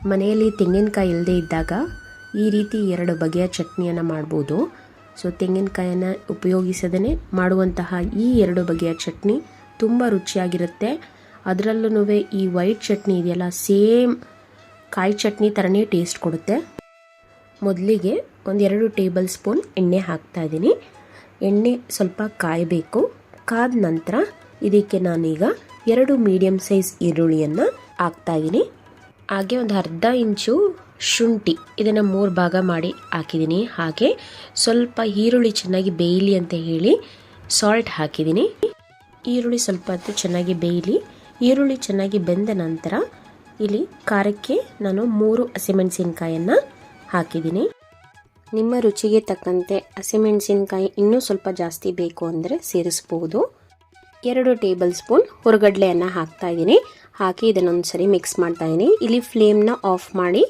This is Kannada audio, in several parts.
ಮನೆಯಲ್ಲಿ ತೆಂಗಿನಕಾಯಿ ಇಲ್ಲದೆ ಇದ್ದಾಗ ಈ ರೀತಿ ಎರಡು ಬಗೆಯ ಚಟ್ನಿಯನ್ನು ಮಾಡ್ಬೋದು. ಸೊ, ತೆಂಗಿನಕಾಯನ್ನು ಉಪಯೋಗಿಸದೇ ಮಾಡುವಂತಹ ಈ ಎರಡು ಬಗೆಯ ಚಟ್ನಿ ತುಂಬ ರುಚಿಯಾಗಿರುತ್ತೆ. ಅದರಲ್ಲೂ ಈ ವೈಟ್ ಚಟ್ನಿ ಇದೆಯಲ್ಲ, ಸೇಮ್ ಕಾಯಿ ಚಟ್ನಿ ಥರನೇ ಟೇಸ್ಟ್ ಕೊಡುತ್ತೆ. ಮೊದಲಿಗೆ ಒಂದೆರಡು ಟೇಬಲ್ ಸ್ಪೂನ್ ಎಣ್ಣೆ ಹಾಕ್ತಾ ಇದ್ದೀನಿ. ಎಣ್ಣೆ ಸ್ವಲ್ಪ ಕಾಯಬೇಕು. ಕಾದ ನಂತರ ಇದಕ್ಕೆ ನಾನೀಗ ಎರಡು ಮೀಡಿಯಮ್ ಸೈಜ್ ಈರುಳ್ಳಿಯನ್ನು ಹಾಕ್ತಾ ಇದ್ದೀನಿ. ಹಾಗೆ ಒಂದು ಅರ್ಧ ಇಂಚು ಶುಂಠಿ ಇದನ್ನು ಮೂರು ಭಾಗ ಮಾಡಿ ಹಾಕಿದ್ದೀನಿ. ಹಾಗೆ ಸ್ವಲ್ಪ ಈರುಳ್ಳಿ ಚೆನ್ನಾಗಿ ಬೇಯಲಿ ಅಂತ ಹೇಳಿ ಸಾಲ್ಟ್ ಹಾಕಿದ್ದೀನಿ. ಈರುಳ್ಳಿ ಸ್ವಲ್ಪ ಹೊತ್ತು ಚೆನ್ನಾಗಿ ಬೇಯಲಿ, ಈರುಳ್ಳಿ ಚೆನ್ನಾಗಿ ಬೆಂದ ನಂತರ ಇಲ್ಲಿ ಖಾರಕ್ಕೆ ನಾನು ಮೂರು ಹಸಿಮೆಣಸಿನ್ಕಾಯನ್ನು ಹಾಕಿದ್ದೀನಿ. ನಿಮ್ಮ ರುಚಿಗೆ ತಕ್ಕಂತೆ ಹಸಿಮೆಣಸಿನ್ಕಾಯಿ ಇನ್ನೂ ಸ್ವಲ್ಪ ಜಾಸ್ತಿ ಬೇಕು ಅಂದರೆ ಸೇರಿಸ್ಬೋದು. ಎರಡು ಟೇಬಲ್ ಸ್ಪೂನ್ ಹುರಗಡ್ಲೆಯನ್ನು ಹಾಕ್ತಾ ಇದ್ದೀನಿ. ಹಾಕಿ ಇದನ್ನೊಂದು ಸರಿ ಮಿಕ್ಸ್ ಮಾಡ್ತಾ ಇದ್ದೀನಿ ಇಲ್ಲಿ ಫ್ಲೇಮ್ನ ಆಫ್ ಮಾಡಿ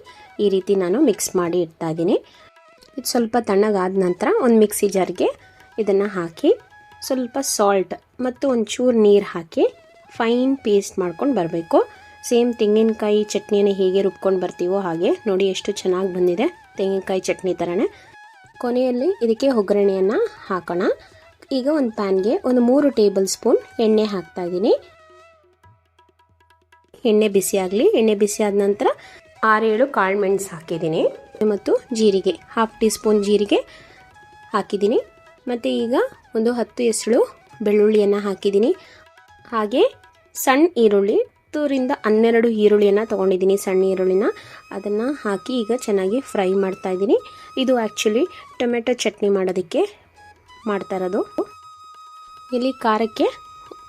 ಈ ರೀತಿ ನಾನು ಮಿಕ್ಸ್ ಮಾಡಿ ಇಡ್ತಾ ಇದ್ದೀನಿ ಇದು ಸ್ವಲ್ಪ ತಣ್ಣಗಾದ ನಂತರ ಒಂದು ಮಿಕ್ಸಿ ಜಾರ್ಗೆ ಇದನ್ನು ಹಾಕಿ ಸ್ವಲ್ಪ ಸಾಲ್ಟ್ ಮತ್ತು ಒಂಚೂರು ನೀರು ಹಾಕಿ ಫೈನ್ ಪೇಸ್ಟ್ ಮಾಡ್ಕೊಂಡು ಬರಬೇಕು. ಸೇಮ್ ತೆಂಗಿನಕಾಯಿ ಚಟ್ನಿಯನ್ನು ಹೇಗೆ ರುಬ್ಕೊಂಡು ಬರ್ತೀವೋ ಹಾಗೆ ನೋಡಿ ಎಷ್ಟು ಚೆನ್ನಾಗಿ ಬಂದಿದೆ ತೆಂಗಿನಕಾಯಿ ಚಟ್ನಿ ಥರನೇ ಕೊನೆಯಲ್ಲಿ ಇದಕ್ಕೆ ಒಗ್ಗರಣೆಯನ್ನು ಹಾಕೋಣ. ಈಗ ಒಂದು ಪ್ಯಾನ್ಗೆ ಒಂದು ಮೂರು ಟೇಬಲ್ ಸ್ಪೂನ್ ಎಣ್ಣೆ ಹಾಕ್ತಾ ಇದ್ದೀನಿ ಎಣ್ಣೆ ಬಿಸಿ ಆಗಲಿ, ಎಣ್ಣೆ ಬಿಸಿ ಆದ ನಂತರ ಆರೇಳು ಕಾಳು ಮೆಣಸು ಹಾಕಿದ್ದೀನಿ. ಮತ್ತು ಜೀರಿಗೆ ಹಾಫ್ ಟೀ ಸ್ಪೂನ್ ಜೀರಿಗೆ ಹಾಕಿದ್ದೀನಿ. ಮತ್ತು ಈಗ ಒಂದು ಹತ್ತು ಎಸಳು ಬೆಳ್ಳುಳ್ಳಿಯನ್ನು ಹಾಕಿದ್ದೀನಿ. ಹಾಗೆ ಸಣ್ಣ ಈರುಳ್ಳಿ, ಹತ್ತರಿಂದ ಹನ್ನೆರಡು ಈರುಳ್ಳಿಯನ್ನು ತೊಗೊಂಡಿದ್ದೀನಿ ಸಣ್ಣ ಈರುಳ್ಳಿನ. ಅದನ್ನು ಹಾಕಿ ಈಗ ಚೆನ್ನಾಗಿ ಫ್ರೈ ಮಾಡ್ತಾ ಇದ್ದೀನಿ. ಇದು ಆ್ಯಕ್ಚುಲಿ ಟೊಮೆಟೊ ಚಟ್ನಿ ಮಾಡೋದಕ್ಕೆ ಮಾಡ್ತಾ ಇರೋದು. ಇಲ್ಲಿ ಖಾರಕ್ಕೆ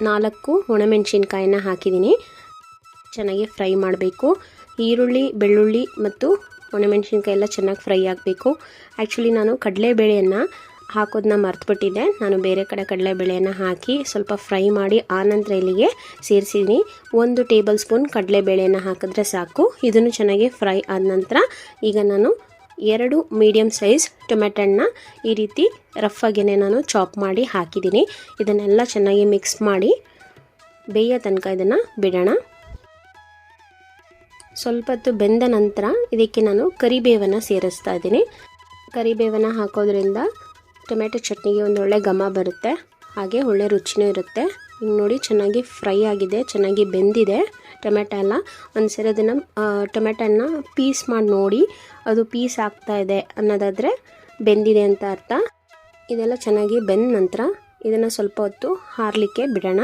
ನಾಲ್ಕು ಒಣಮೆಣಸಿನ್ಕಾಯಿನ ಹಾಕಿದ್ದೀನಿ. ಚೆನ್ನಾಗಿ ಫ್ರೈ ಮಾಡಬೇಕು. ಈರುಳ್ಳಿ, ಬೆಳ್ಳುಳ್ಳಿ ಮತ್ತು ಒಣಮೆಣಸಿನ್ಕಾಯಿ ಎಲ್ಲ ಚೆನ್ನಾಗಿ ಫ್ರೈ ಆಗಬೇಕು. ಆ್ಯಕ್ಚುಲಿ ನಾನು ಕಡಲೆಬೇಳೆಯನ್ನು ಹಾಕೋದನ್ನ ಮರ್ತುಬಿಟ್ಟಿದ್ದೆ. ನಾನು ಬೇರೆ ಕಡೆ ಕಡಲೆಬೇಳೆಯನ್ನು ಹಾಕಿ ಸ್ವಲ್ಪ ಫ್ರೈ ಮಾಡಿ ಆನಂತರ ಇಲ್ಲಿಗೆ ಸೇರಿಸಿದ್ದೀನಿ ಒಂದು ಟೇಬಲ್ ಸ್ಪೂನ್ ಕಡಲೆಬೇಳೆಯನ್ನು ಹಾಕಿದ್ರೆ ಸಾಕು. ಇದನ್ನು ಚೆನ್ನಾಗಿ ಫ್ರೈ ಆದ ನಂತರ ಈಗ ನಾನು ಎರಡು ಮೀಡಿಯಮ್ ಸೈಜ್ ಟೊಮೆಟೊನ್ನ ಈ ರೀತಿ ರಫ್ ಆಗೇನೆ ನಾನು ಚಾಪ್ ಮಾಡಿ ಹಾಕಿದ್ದೀನಿ ಇದನ್ನೆಲ್ಲ ಚೆನ್ನಾಗಿ ಮಿಕ್ಸ್ ಮಾಡಿ ಬೇಯೋ ತನಕ ಇದನ್ನು ಬಿಡೋಣ. ಸ್ವಲ್ಪ ಹೊತ್ತು ಬೆಂದ ನಂತರ ಇದಕ್ಕೆ ನಾನು ಕರಿಬೇವನ್ನು ಸೇರಿಸ್ತಾ ಇದ್ದೀನಿ. ಕರಿಬೇವನ್ನು ಹಾಕೋದ್ರಿಂದ ಟೊಮೆಟೊ ಚಟ್ನಿಗೆ ಒಂದು ಒಳ್ಳೆ ಘಮ ಬರುತ್ತೆ, ಹಾಗೆ ಒಳ್ಳೆ ರುಚಿನೂ ಇರುತ್ತೆ. ಈಗ ನೋಡಿ ಚೆನ್ನಾಗಿ ಫ್ರೈ ಆಗಿದೆ, ಚೆನ್ನಾಗಿ ಬೆಂದಿದೆ. ಟೊಮೆಟೊ ಎಲ್ಲ ಒಂದು ಸರಿ ಅದನ್ನು ಟೊಮೆಟೊನ ಪೀಸ್ ಮಾಡಿ ನೋಡಿ ಅದು ಪೀಸ್ ಆಗ್ತಾ ಇದೆ ಅನ್ನೋದಾದರೆ ಬೆಂದಿದೆ ಅಂತ ಅರ್ಥ. ಇದೆಲ್ಲ ಚೆನ್ನಾಗಿ ಬೆಂದ ನಂತರ ಇದನ್ನು ಸ್ವಲ್ಪ ಹೊತ್ತು ಹಾರಲಿಕ್ಕೆ ಬಿಡೋಣ.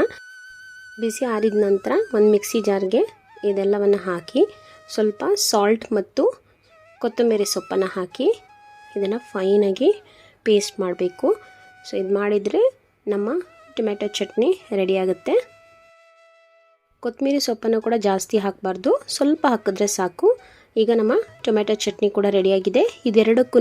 ಬಿಸಿ ಆರಿದ ನಂತರ ಒಂದು ಮಿಕ್ಸಿ ಜಾರ್ಗೆ ಇದೆಲ್ಲವನ್ನು ಹಾಕಿ ಸ್ವಲ್ಪ ಸಾಲ್ಟ್ ಮತ್ತು ಕೊತ್ತಂಬರಿ ಸೊಪ್ಪನ್ನು ಹಾಕಿ ಇದನ್ನು ಫೈನಾಗಿ ಪೇಸ್ಟ್ ಮಾಡಬೇಕು. ಸೊ ಇದು ಮಾಡಿದರೆ ನಮ್ಮ ಟೊಮೆಟೊ ಚಟ್ನಿ ರೆಡಿಯಾಗುತ್ತೆ ಕೊತ್ತಂಬರಿ ಸೊಪ್ಪನ್ನು ಕೂಡ ಜಾಸ್ತಿ ಹಾಕಬಾರ್ದು. ಸ್ವಲ್ಪ ಹಾಕಿದ್ರೆ ಸಾಕು. ಈಗ ನಮ್ಮ ಟೊಮೆಟೊ ಚಟ್ನಿ ಕೂಡ ರೆಡಿಯಾಗಿದೆ ಇದೆರಡಕ್ಕೂ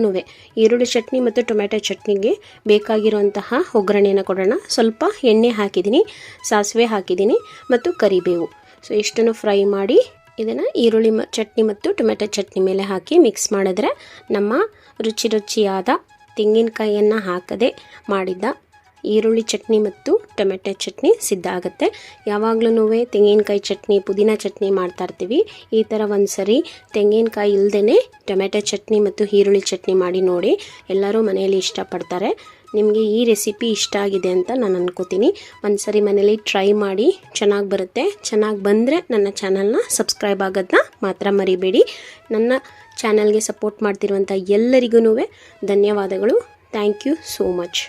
ಈರುಳ್ಳಿ ಚಟ್ನಿ ಮತ್ತು ಟೊಮೆಟೊ ಚಟ್ನಿಗೆ ಬೇಕಾಗಿರುವಂತಹ ಒಗ್ಗರಣೆಯನ್ನು ಕೊಡೋಣ. ಸ್ವಲ್ಪ ಎಣ್ಣೆ ಹಾಕಿದ್ದೀನಿ, ಸಾಸಿವೆ ಹಾಕಿದ್ದೀನಿ ಮತ್ತು ಕರಿಬೇವು. ಸೊ ಇಷ್ಟನ್ನು ಫ್ರೈ ಮಾಡಿ ಇದನ್ನು ಈರುಳ್ಳಿ ಚಟ್ನಿ ಮತ್ತು ಟೊಮೆಟೊ ಚಟ್ನಿ ಮೇಲೆ ಹಾಕಿ ಮಿಕ್ಸ್ ಮಾಡಿದ್ರೆ ನಮ್ಮ ರುಚಿ ರುಚಿಯಾದ ತೆಂಗಿನಕಾಯಿಯನ್ನು ಹಾಕದೆ ಮಾಡಿದ್ದ ಈರುಳ್ಳಿ ಚಟ್ನಿ ಮತ್ತು ಟೊಮೆಟೊ ಚಟ್ನಿ ಸಿದ್ಧ ಆಗುತ್ತೆ. ಯಾವಾಗಲೂ ತೆಂಗಿನಕಾಯಿ ಚಟ್ನಿ, ಪುದೀನ ಚಟ್ನಿ ಮಾಡ್ತಾ ಇರ್ತೀವಿ. ಈ ಥರ ಒಂದು ಸರಿ ತೆಂಗಿನಕಾಯಿ ಇಲ್ಲದೇ ಟೊಮೆಟೊ ಚಟ್ನಿ ಮತ್ತು ಈರುಳ್ಳಿ ಚಟ್ನಿ ಮಾಡಿ ನೋಡಿ. ಎಲ್ಲರೂ ಮನೆಯಲ್ಲಿ ಇಷ್ಟಪಡ್ತಾರೆ. ನಿಮಗೆ ಈ ರೆಸಿಪಿ ಇಷ್ಟ ಆಗಿದೆ ಅಂತ ನಾನು ಅನ್ಕೋತೀನಿ. ಒಂದು ಸರಿ ಮನೇಲಿ ಟ್ರೈ ಮಾಡಿ, ಚೆನ್ನಾಗಿ ಬರುತ್ತೆ. ಚೆನ್ನಾಗಿ ಬಂದರೆ ನನ್ನ ಚಾನಲ್ನ ಸಬ್ಸ್ಕ್ರೈಬ್ ಆಗೋದನ್ನ ಮಾತ್ರ ಮರಿಬೇಡಿ. ನನ್ನ ಚಾನಲ್ಗೆ ಸಪೋರ್ಟ್ ಮಾಡ್ತಿರುವಂಥ ಎಲ್ಲರಿಗೂ ಧನ್ಯವಾದಗಳು. Thank you so much.